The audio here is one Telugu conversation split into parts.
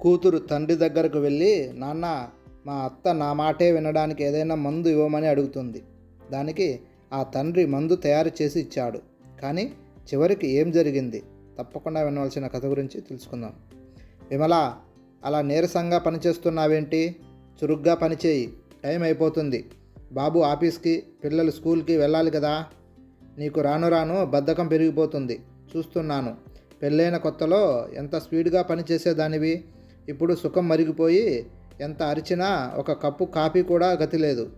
కూతురు తండ్రి దగ్గరకు వెళ్ళి నాన్న మా అత్త నా మాటే వినడానికి ఏదైనా మందు ఇవ్వమని అడుగుతుంది. దానికి ఆ తండ్రి మందు తయారు చేసి ఇచ్చాడు. కానీ చివరికి ఏం జరిగింది? తప్పకుండా వినవలసిన కథ గురించి తెలుసుకుందాం. విమల అలా నీరసంగా పనిచేస్తున్నావేంటి? చురుగ్గా పనిచేయి. టైం అయిపోతుంది. బాబు ఆఫీస్కి పిల్లలు స్కూల్కి వెళ్ళాలి కదా. నీకు రాను రాను బద్ధకం పెరిగిపోతుంది. చూస్తున్నాను. పెళ్ళైన కొత్తలో ఎంత స్పీడ్గా పనిచేసేదానివి? ఇప్పుడు సుఖం మరిగిపోయి ఎంత అరిచినా ఒక కప్పు కాఫీ కూడా గతి లేదు.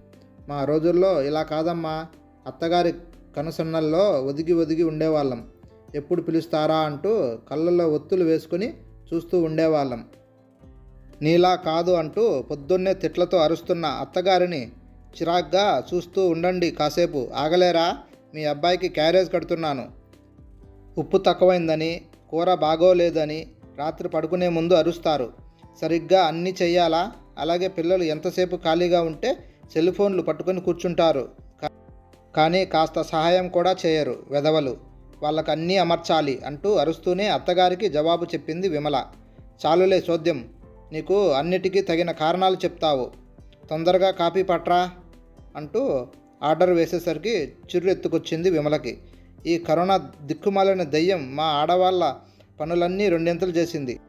మా రోజుల్లో ఇలా కాదమ్మా. అత్తగారి కనుసన్నల్లో ఒదిగి ఒదిగి ఉండేవాళ్ళం. ఎప్పుడు పిలుస్తారా అంటూ కళ్ళల్లో ఒత్తులు వేసుకుని చూస్తూ ఉండేవాళ్ళం. నీలా కాదు అంటూ పొద్దున్నే తిట్లతో అరుస్తున్న అత్తగారిని చిరాగ్గా చూస్తూ ఉండండి కాసేపు. ఆగలేరా? మీ అబ్బాయికి క్యారేజ్ కడుతున్నాను. ఉప్పు తక్కువైందని కూర బాగోలేదని రాత్రి పడుకునే ముందు అరుస్తారు. సరిగ్గా అన్నీ చేయాలా? అలాగే పిల్లలు ఎంతసేపు ఖాళీగా ఉంటే సెల్ ఫోన్లు పట్టుకొని కూర్చుంటారు. కానీ కాస్త సహాయం కూడా చేయరు వెధవలు. వాళ్ళకు అన్నీ అమర్చాలి అంటూ అరుస్తూనే అత్తగారికి జవాబు చెప్పింది విమల. చాలులే చోద్యం నీకు అన్నిటికీ తగిన కారణాలు చెప్తావు. తొందరగా కాపీ పట్రా అంటూ ఆర్డర్ వేసేసరికి చిర్రు ఎత్తుకొచ్చింది విమలకి. ఈ కరోనా దిక్కుమాలిన దయ్యం మా ఆడవాళ్ళ పనులన్నీ రెండింతలు చేసింది.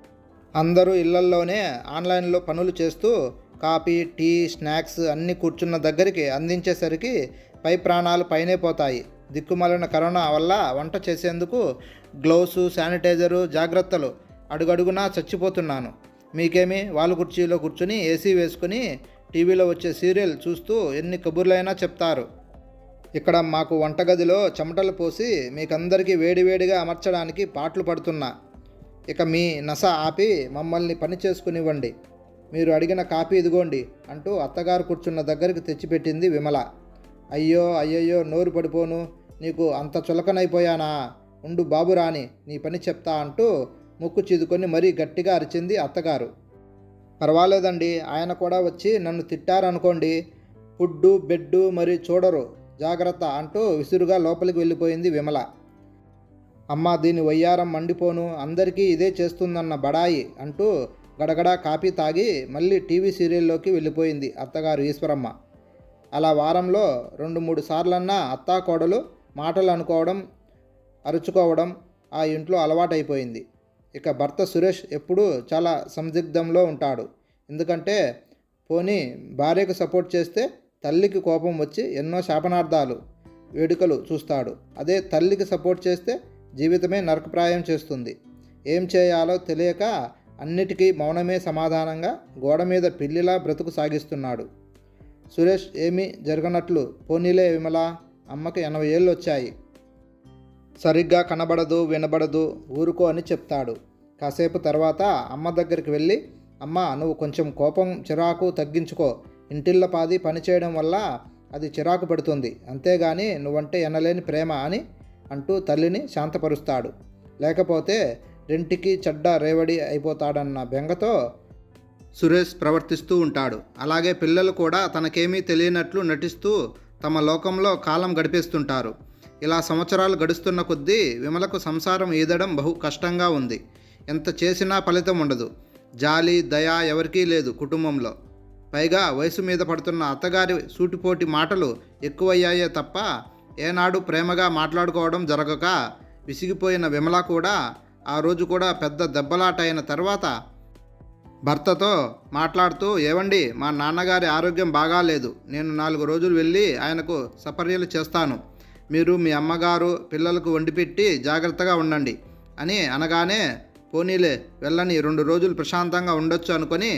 అందరూ ఇళ్ళల్లోనే ఆన్లైన్లో పనులు చేస్తూ కాఫీ టీ స్నాక్స్ అన్నీ కూర్చున్న దగ్గరికి అందించేసరికి పై ప్రాణాలు పైనే పోతాయి. దిక్కుమాలిన కరోనా వల్ల వంట చేసేందుకు గ్లౌస్ శానిటైజరు జాగ్రత్తలు అడుగడుగునా చచ్చిపోతున్నాను. మీకేమి? వాళ్ళ కుర్చీలో కూర్చుని ఏసీ వేసుకుని టీవీలో వచ్చే సీరియల్ చూస్తూ ఎన్ని కబుర్లైనా చెప్తారు. ఇక్కడ మాకు వంటగదిలో చెమటలు పోసి మీకందరికీ వేడివేడిగా అమర్చడానికి పాటలు పడుతున్నా. ఇక మీ నస ఆపి మమ్మల్ని పని చేసుకునివ్వండి. మీరు అడిగిన కాపీ ఇదిగోండి అంటూ అత్తగారు కూర్చున్న దగ్గరికి తెచ్చిపెట్టింది విమల. అయ్యో అయ్యయ్యో నోరు పడిపోను. నీకు అంత చులకనైపోయానా? ఉండు బాబు రాని నీ పని చెప్తా అంటూ ముక్కు చిదుకొని మరీ గట్టిగా అరిచింది అత్తగారు. పర్వాలేదండి ఆయన కూడా వచ్చి నన్ను తిట్టారనుకోండి. ఫుడ్డు బెడ్డు మరి చూడరు. జాగ్రత్త అంటూ విసురుగా లోపలికి వెళ్ళిపోయింది విమల. అమ్మ దీని వయ్యారం మండిపోను అందరికీ ఇదే చేస్తుందన్న బడాయి అంటూ గడగడా కాపీ తాగి మళ్ళీ టీవీ సీరియల్లోకి వెళ్ళిపోయింది అత్తగారు ఈశ్వరమ్మ. అలా వారంలో రెండు మూడు సార్లన్నా అత్తా కోడలు మాటలు అనుకోవడం అరుచుకోవడం ఆ ఇంట్లో అలవాటైపోయింది. ఇక భర్త సురేష్ ఎప్పుడూ చాలా సందిగ్ధంలో ఉంటాడు. ఎందుకంటే పోనీ భార్యకు సపోర్ట్ చేస్తే తల్లికి కోపం వచ్చి ఎన్నో శాపనార్థాలు వేడుకలు చూస్తాడు. అదే తల్లికి సపోర్ట్ చేస్తే జీవితమే నరకప్రాయం చేస్తుంది. ఏం చేయాలో తెలియక అన్నిటికీ మౌనమే సమాధానంగా గోడ మీద పిల్లిలా బ్రతుకు సాగిస్తున్నాడు. సురేష్ ఏమీ జరగనట్లు పోనీలే విమల అమ్మకి ఎనభై ఏళ్ళు వచ్చాయి. సరిగ్గా కనబడదు వినబడదు ఊరుకో అని చెప్తాడు. కాసేపు తర్వాత అమ్మ దగ్గరికి వెళ్ళి అమ్మ నువ్వు కొంచెం కోపం చిరాకు తగ్గించుకో. ఇంటిళ్ళ పాది పనిచేయడం వల్ల అది చిరాకు పడుతుంది. అంతేగాని నువ్వంటే ఎనలేని ప్రేమ అని అంటూ తల్లిని శాంతపరుస్తాడు. లేకపోతే రెంటికి చెడ్డ రేవడి అయిపోతాడన్న బెంగతో సురేష్ ప్రవర్తిస్తూ ఉంటాడు. అలాగే పిల్లలు కూడా తనకేమీ తెలియనట్లు నటిస్తూ తమ లోకంలో కాలం గడిపేస్తుంటారు. ఇలా సంవత్సరాలు గడుస్తున్న కొద్దీ విమలకు సంసారం ఈదడం బహు కష్టంగా ఉంది. ఎంత చేసినా ఫలితం ఉండదు. జాలి దయ ఎవరికీ లేదు కుటుంబంలో. పైగా వయసు మీద పడుతున్న అత్తగారి సూటిపోటి మాటలు ఎక్కువయ్యాయే తప్ప ఏనాడు ప్రేమగా మాట్లాడుకోవడం జరగక విసిగిపోయిన విమల కూడా ఆ రోజు కూడా పెద్ద దెబ్బలాట అయిన తర్వాత భర్తతో మాట్లాడుతూ ఏవండి మా నాన్నగారి ఆరోగ్యం బాగాలేదు. నేను నాలుగు రోజులు వెళ్ళి ఆయనకు సపర్యలు చేస్తాను. మీరు మీ అమ్మగారు పిల్లలకు వండిపెట్టి జాగ్రత్తగా ఉండండి అని అనగానే పోనీలే వెళ్ళని రెండు రోజులు ప్రశాంతంగా ఉండొచ్చు అనుకొని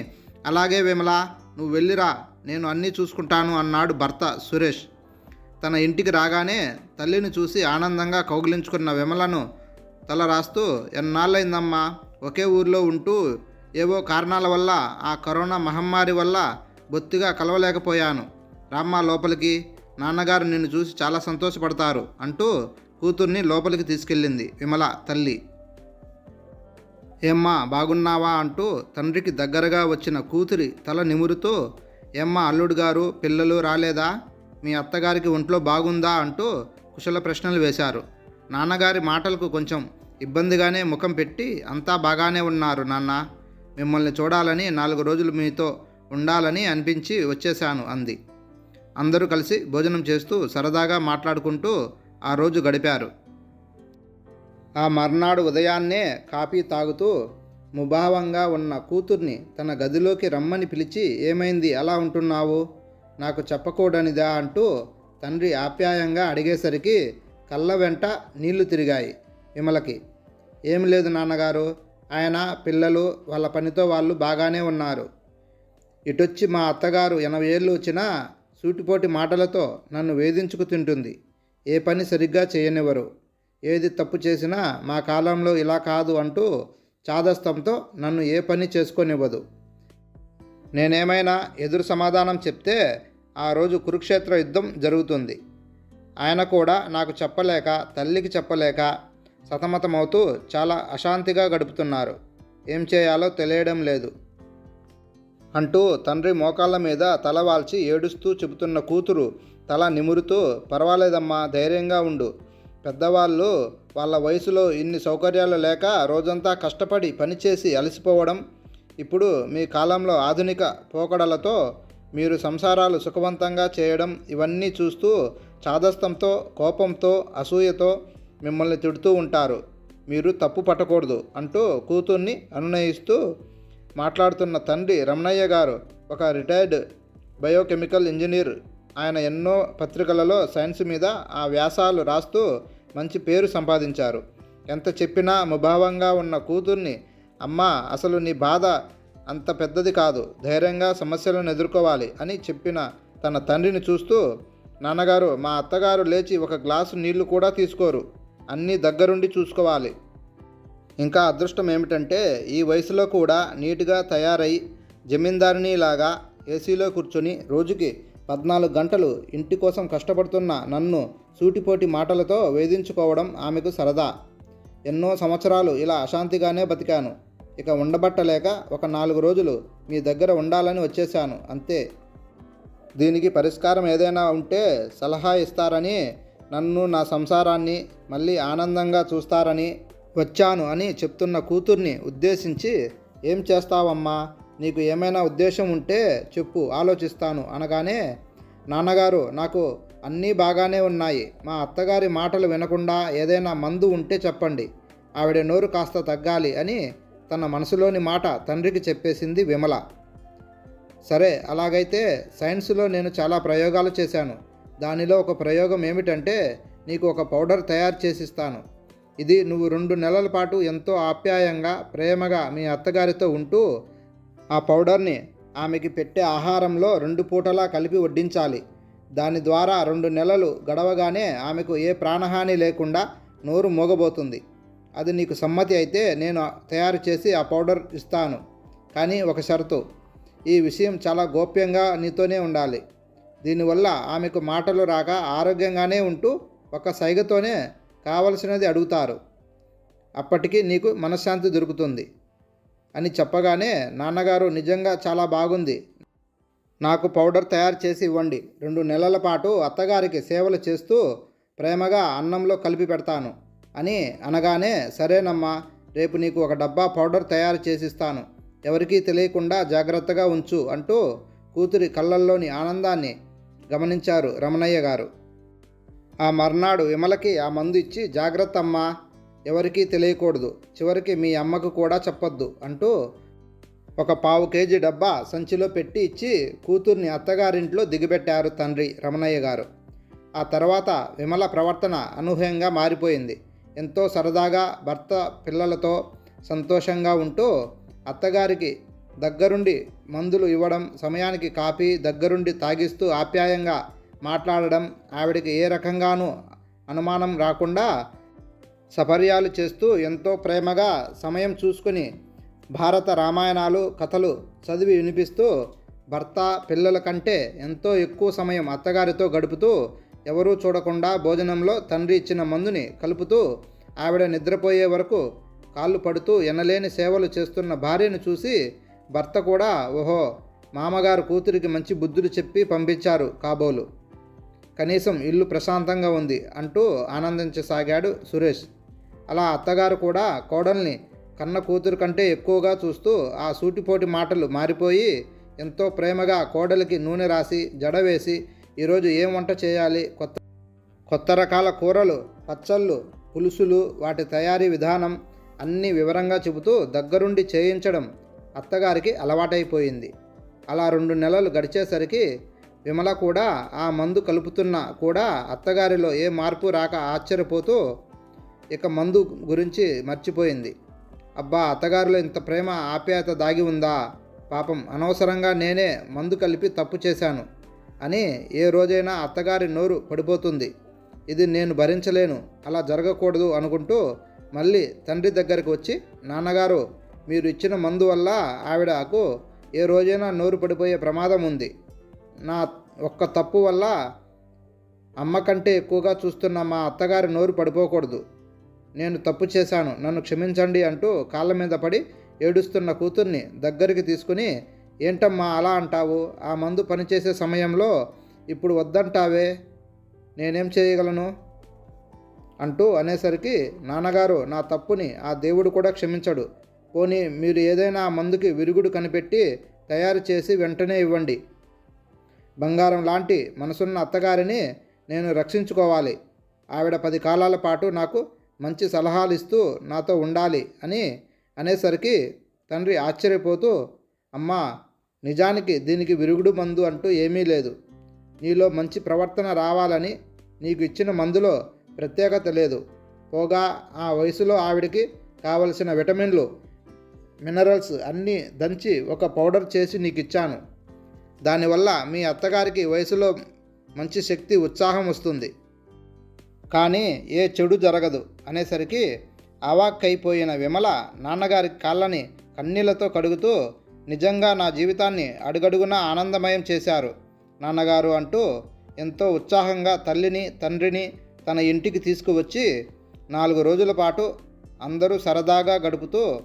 అలాగే విమల నువ్వు వెళ్ళిరా నేను అన్నీ చూసుకుంటాను అన్నాడు భర్త సురేష్. తన ఇంటికి రాగానే తల్లిని చూసి ఆనందంగా కౌగిలించుకున్న విమలను తల రాస్తూ ఎన్నాళ్ళైందమ్మా ఒకే ఊర్లో ఉంటూ ఏవో కారణాల వల్ల ఆ కరోనా మహమ్మారి వల్ల బొత్తిగా కలవలేకపోయాను. రామ్మ లోపలికి నాన్నగారు నిన్ను చూసి చాలా సంతోషపడతారు అంటూ కూతుర్ని లోపలికి తీసుకెళ్ళింది విమల తల్లి. ఏమ్మా బాగున్నావా అంటూ తండ్రికి దగ్గరగా వచ్చిన కూతురి తల నిమురుతూ ఏమ్మా అల్లుడు గారు పిల్లలు రాలేదా? మీ అత్తగారికి ఒంట్లో బాగుందా అంటూ కుశల ప్రశ్నలు వేశారు. నాన్నగారి మాటలకు కొంచెం ఇబ్బందిగానే ముఖం పెట్టి అంతా బాగానే ఉన్నారు నాన్న. మిమ్మల్ని చూడాలని నాలుగు రోజులు మీతో ఉండాలని అనిపించి వచ్చేశాను అంది. అందరూ కలిసి భోజనం చేస్తూ సరదాగా మాట్లాడుకుంటూ ఆ రోజు గడిపారు. ఆ మర్నాడు ఉదయాన్నే కాఫీ తాగుతూ ముభావంగా ఉన్న కూతుర్ని తన గదిలోకి రమ్మని పిలిచి ఏమైంది? అలా ఉంటున్నావు? నాకు చెప్పకూడనిదా? అంటూ తండ్రి ఆప్యాయంగా అడిగేసరికి కళ్ళ వెంట నీళ్ళు తిరిగాయి విమలకి. ఏం లేదు నాన్నగారు ఆయన పిల్లలు వాళ్ళ పనితో వాళ్ళు బాగానే ఉన్నారు. ఇటొచ్చి మా అత్తగారు ఎనభై ఏళ్ళు వచ్చినా సూటిపోటి మాటలతో నన్ను వేధించుకు తింటుంది. ఏ పని సరిగ్గా చేయనివ్వరు. ఏది తప్పు చేసినా మా కాలంలో ఇలా కాదు అంటూ చాదస్తంతో నన్ను ఏ పని చేసుకోనివ్వదు. నేనేమైనా ఎదురు సమాధానం చెప్తే ఆ రోజు కురుక్షేత్ర యుద్ధం జరుగుతుంది. ఆయన కూడా నాకు చెప్పలేక తల్లికి చెప్పలేక సతమతమవుతూ చాలా అశాంతిగా గడుపుతున్నారు. ఏం చేయాలో తెలియడం లేదు. అంటూ తండ్రి మోకాళ్ళ మీద తల వాల్చి ఏడుస్తూ చెబుతున్న కూతురు తల నిమురుతూ పర్వాలేదమ్మా ధైర్యంగా ఉండు. పెద్దవాళ్ళు వాళ్ళ వయసులో ఇన్ని సౌకర్యాలు లేక రోజంతా కష్టపడి పనిచేసి అలసిపోవడం ఇప్పుడు మీ కాలంలో ఆధునిక పోకడలతో మీరు సంసారాలు సుఖవంతంగా చేయడం ఇవన్నీ చూస్తూ చాదస్తంతో కోపంతో అసూయతో మిమ్మల్ని తిడుతూ ఉంటారు. మీరు తప్పు పట్టకూడదు అంటూ కూతుర్ని అనునయిస్తూ మాట్లాడుతున్న తండ్రి రమణయ్య గారు ఒక రిటైర్డ్ బయోకెమికల్ ఇంజనీర్. ఆయన ఎన్నో పత్రికలలో సైన్స్ మీద ఆ వ్యాసాలు రాస్తూ మంచి పేరు సంపాదించారు. ఎంత చెప్పినా ముభావంగా ఉన్న కూతుర్ని అమ్మా అసలు నీ బాధ అంత పెద్దది కాదు ధైర్యంగా సమస్యలను ఎదుర్కోవాలి అని చెప్పిన తన తండ్రిని చూస్తూ నాన్నగారు మా అత్తగారు లేచి ఒక గ్లాసు నీళ్ళు కూడా తీసుకోరు అన్నీ దగ్గరుండి చూసుకోవాలి. ఇంకా అదృష్టం ఏమిటంటే ఈ వయసులో కూడా నీట్గా తయారై జమీందారినిలాగా ఏసీలో కూర్చొని రోజుకి పద్నాలుగు గంటలు ఇంటి కోసం కష్టపడుతున్న నన్ను సూటిపోటి మాటలతో వేధించుకోవడం ఆమెకు సరదా. ఎన్నో సంవత్సరాలు ఇలా అశాంతిగానే బతికాను. ఇక ఉండబట్టలేక ఒక నాలుగు రోజులు మీ దగ్గర ఉండాలని వచ్చేశాను అంతే. దీనికి పరిష్కారం ఏదైనా ఉంటే సలహా ఇస్తారని నన్ను నా సంసారాన్ని మళ్ళీ ఆనందంగా చూస్తారని వచ్చాను అని చెప్తున్న కూతుర్ని ఉద్దేశించి ఏం చేస్తావమ్మా? నీకు ఏమైనా ఉద్దేశం ఉంటే చెప్పు ఆలోచిస్తాను అనగానే నాన్నగారు నాకు అన్నీ బాగానే ఉన్నాయి. మా అత్తగారి మాటలు వినకుండా ఏదైనా మందు ఉంటే చెప్పండి. ఆవిడ నోరు కాస్త తగ్గాలి అని తన మనసులోని మాట తండ్రికి చెప్పేసింది విమల. సరే అలాగైతే సైన్స్లో నేను చాలా ప్రయోగాలు చేశాను. దానిలో ఒక ప్రయోగం ఏమిటంటే నీకు ఒక పౌడర్ తయారు చేసిస్తాను. ఇది నువ్వు రెండు నెలల పాటు ఎంతో ఆప్యాయంగా ప్రేమగా మీ అత్తగారితో ఉంటూ ఆ పౌడర్ని ఆమెకి పెట్టే ఆహారంలో రెండు పూటలా కలిపి వడ్డించాలి. దాని ద్వారా రెండు నెలలు గడవగానే ఆమెకు ఏ ప్రాణహాని లేకుండా నోరు మోగబోతుంది. అది నీకు సమ్మతి అయితే నేను తయారు చేసి ఆ పౌడర్ ఇస్తాను. కానీ ఒక షరతు. ఈ విషయం చాలా గోప్యంగా నీతోనే ఉండాలి. దీనివల్ల ఆమెకు మాటలు రాక ఆరోగ్యంగానే ఉంటూ ఒక సైగతోనే కావలసినది అడుగుతారు. అప్పటికి నీకు మనశ్శాంతి దొరుకుతుంది. అని చెప్పగానే నాన్నగారు నిజంగా చాలా బాగుంది. నాకు పౌడర్ తయారు చేసి ఇవ్వండి. రెండు నెలల పాటు అత్తగారికి సేవలు చేస్తూ ప్రేమగా అన్నంలో కలిపి పెడతాను అని అనగానే సరేనమ్మా రేపు నీకు ఒక డబ్బా పౌడర్ తయారు చేసిస్తాను ఎవరికీ తెలియకుండా జాగ్రత్తగా ఉంచు అంటూ కూతురి కళ్ళల్లోని ఆనందాన్ని గమనించారు రమణయ్య గారు. ఆ మర్నాడు విమలకి ఆ మందు ఇచ్చి జాగ్రత్త అమ్మా ఎవరికీ తెలియకూడదు. చివరికి మీ అమ్మకు కూడా చెప్పొద్దు అంటూ ఒక పావు కేజీ డబ్బా సంచిలో పెట్టి ఇచ్చి కూతుర్ని అత్తగారింట్లో దిగిపెట్టారు తండ్రి రమణయ్య గారు. ఆ తర్వాత విమల ప్రవర్తన అనూహ్యంగా మారిపోయింది. ఎంతో సరదాగా భర్త పిల్లలతో సంతోషంగా ఉంటూ అత్తగారికి దగ్గరుండి మందులు ఇవ్వడం సమయానికి కాపీ దగ్గరుండి తాగిస్తూ ఆప్యాయంగా మాట్లాడడం ఆవిడకి ఏ రకంగానూ అనుమానం రాకుండా సపర్యాలు చేస్తూ ఎంతో ప్రేమగా సమయం చూసుకుని భారత రామాయణాలు కథలు చదివి వినిపిస్తూ భర్త పిల్లల కంటే ఎంతో ఎక్కువ సమయం అత్తగారితో గడుపుతూ ఎవరూ చూడకుండా భోజనంలో తండ్రి ఇచ్చిన మందుని కలుపుతూ ఆవిడ నిద్రపోయే వరకు కాళ్ళు పడుతూ ఎనలేని సేవలు చేస్తున్న భార్యను చూసి భర్త కూడా ఓహో మామగారు కూతురికి మంచి బుద్ధులు చెప్పి పంపించారు కాబోలు. కనీసం ఇల్లు ప్రశాంతంగా ఉంది అంటూ ఆనందించసాగాడు సురేష్. అలా అత్తగారు కూడా కోడల్ని కన్న కూతురు కంటే ఎక్కువగా చూస్తూ ఆ సూటిపోటి మాటలు మారిపోయి ఎంతో ప్రేమగా కోడలికి నూనె రాసి జడ వేసి ఈరోజు ఏం వంట చేయాలి? కొత్త కొత్త రకాల కూరలు పచ్చళ్ళు పులుసులు వాటి తయారీ విధానం అన్నీ వివరంగా చెబుతూ దగ్గరుండి చేయించడం అత్తగారికి అలవాటైపోయింది. అలా రెండు నెలలు గడిచేసరికి విమల కూడా ఆ మందు కలుపుతున్నా కూడా అత్తగారిలో ఏ మార్పు రాక ఆశ్చర్యపోతూ ఇక మందు గురించి మర్చిపోయింది. అబ్బా అత్తగారిలో ఇంత ప్రేమ ఆప్యాయత దాగి ఉందా? పాపం అనవసరంగా నేనే మందు కలిపి తప్పు చేశాను అని ఏ రోజైనా అత్తగారి నోరు పడిపోతుంది. ఇది నేను భరించలేను అలా జరగకూడదు అనుకుంటూ మళ్ళీ తండ్రి దగ్గరికి వచ్చి నాన్నగారు మీరు ఇచ్చిన మందు వల్ల ఆవిడకు ఏ రోజైనా నోరు పడిపోయే ప్రమాదం ఉంది. నా ఒక్క తప్పు వల్ల అమ్మ కంటే ఎక్కువగా చూస్తున్న మా అత్తగారి నోరు పడిపోకూడదు. నేను తప్పు చేశాను. నన్ను క్షమించండి అంటూ కాళ్ళ మీద పడి ఏడుస్తున్న కూతుర్ని దగ్గరికి తీసుకుని ఏంటమ్మా అలా అంటావు? ఆ మందు పనిచేసే సమయంలో ఇప్పుడు వద్దంటావే? నేనేం చేయగలను అంటూ అనేసరికి నాన్నగారు నా తప్పుని ఆ దేవుడు కూడా క్షమించడు. పోనీ మీరు ఏదైనా ఆ మందుకి విరుగుడు కనిపెట్టి తయారు చేసి వెంటనే ఇవ్వండి. బంగారం లాంటి మనసున్న అత్తగారిని నేను రక్షించుకోవాలి. ఆవిడ పది కాలాల పాటు నాకు మంచి సలహాలు ఇస్తూ నాతో ఉండాలి అని అనేసరికి తండ్రి ఆశ్చర్యపోతూ అమ్మా నిజానికి దీనికి విరుగుడు మందు అంటూ ఏమీ లేదు. నీలో మంచి ప్రవర్తన రావాలని నీకు ఇచ్చిన మందులో ప్రత్యేకత లేదు. పోగా ఆ వయసులో ఆవిడికి కావలసిన విటమిన్లు మినరల్స్ అన్నీ దంచి ఒక పౌడర్ చేసి నీకు ఇచ్చాను దానివల్ల మీ అత్తగారికి వయసులో మంచి శక్తి ఉత్సాహం వస్తుంది. కానీ ఏ చెడు జరగదు అనేసరికి అవాక్కైపోయిన విమల నాన్నగారి కాళ్ళని కన్నీళ్ళతో కడుగుతూ నిజంగా నా జీవితాన్ని అడుగడుగునా ఆనందమయం చేశారు. నాన్నగారు అంటూ ఎంతో ఉత్సాహంగా తల్లిని తండ్రిని తన ఇంటికి తీసుకువచ్చి నాలుగు రోజుల పాటు అందరూ సరదాగా గడుపుతూ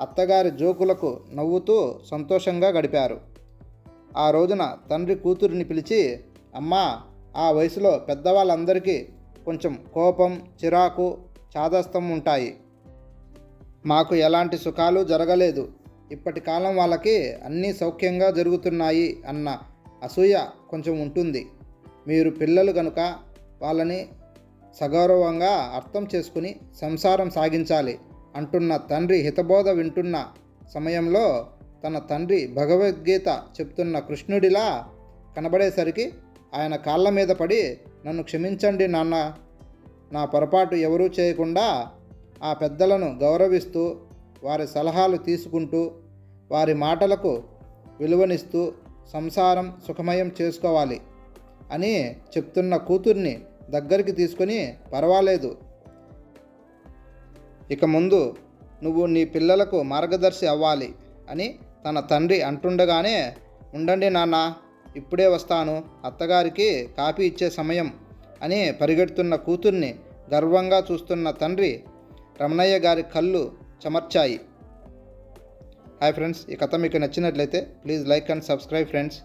అత్తగారి జోకులకు నవ్వుతూ సంతోషంగా గడిపారు. ఆ రోజున తండ్రి కూతురిని పిలిచి అమ్మా ఆ వయసులో పెద్దవాళ్ళందరికీ కొంచెం కోపం చిరాకు చాదస్తం ఉంటాయి. మాకు ఎలాంటి సుఖాలు జరగలేదు. ఇప్పటి కాలం వాళ్ళకి అన్నీ సౌఖ్యంగా జరుగుతున్నాయి అన్న అసూయ కొంచెం ఉంటుంది. మీరు పిల్లలు కనుక వాళ్ళని సగౌరవంగా అర్థం చేసుకుని సంసారం సాగించాలి అంటున్న తండ్రి హితబోధ వింటున్న సమయంలో తన తండ్రి భగవద్గీత చెప్తున్న కృష్ణుడిలా కనబడేసరికి ఆయన కాళ్ళ మీద పడి నన్ను క్షమించండి నాన్న. నా పొరపాటు ఎవరూ చేయకుండా ఆ పెద్దలను గౌరవిస్తూ వారి సలహాలు తీసుకుంటూ వారి మాటలకు విలువనిస్తూ సంసారం సుఖమయం చేసుకోవాలి అని చెప్తున్న కూతుర్ని దగ్గరికి తీసుకొని పర్వాలేదు. ఇక ముందు నువ్వు నీ పిల్లలకు మార్గదర్శి అవ్వాలి అని తన తండ్రి అంటుండగానే ఉండండి నాన్న ఇప్పుడే వస్తాను అత్తగారికి కాఫీ ఇచ్చే సమయం అని పరిగెడుతున్న కూతుర్ని గర్వంగా చూస్తున్న తండ్రి రమణయ్య గారి కళ్ళు చెమర్చాయి. హాయ్ ఫ్రెండ్స్ ఈ కథ మీకు నచ్చినట్లయితే please like and subscribe friends.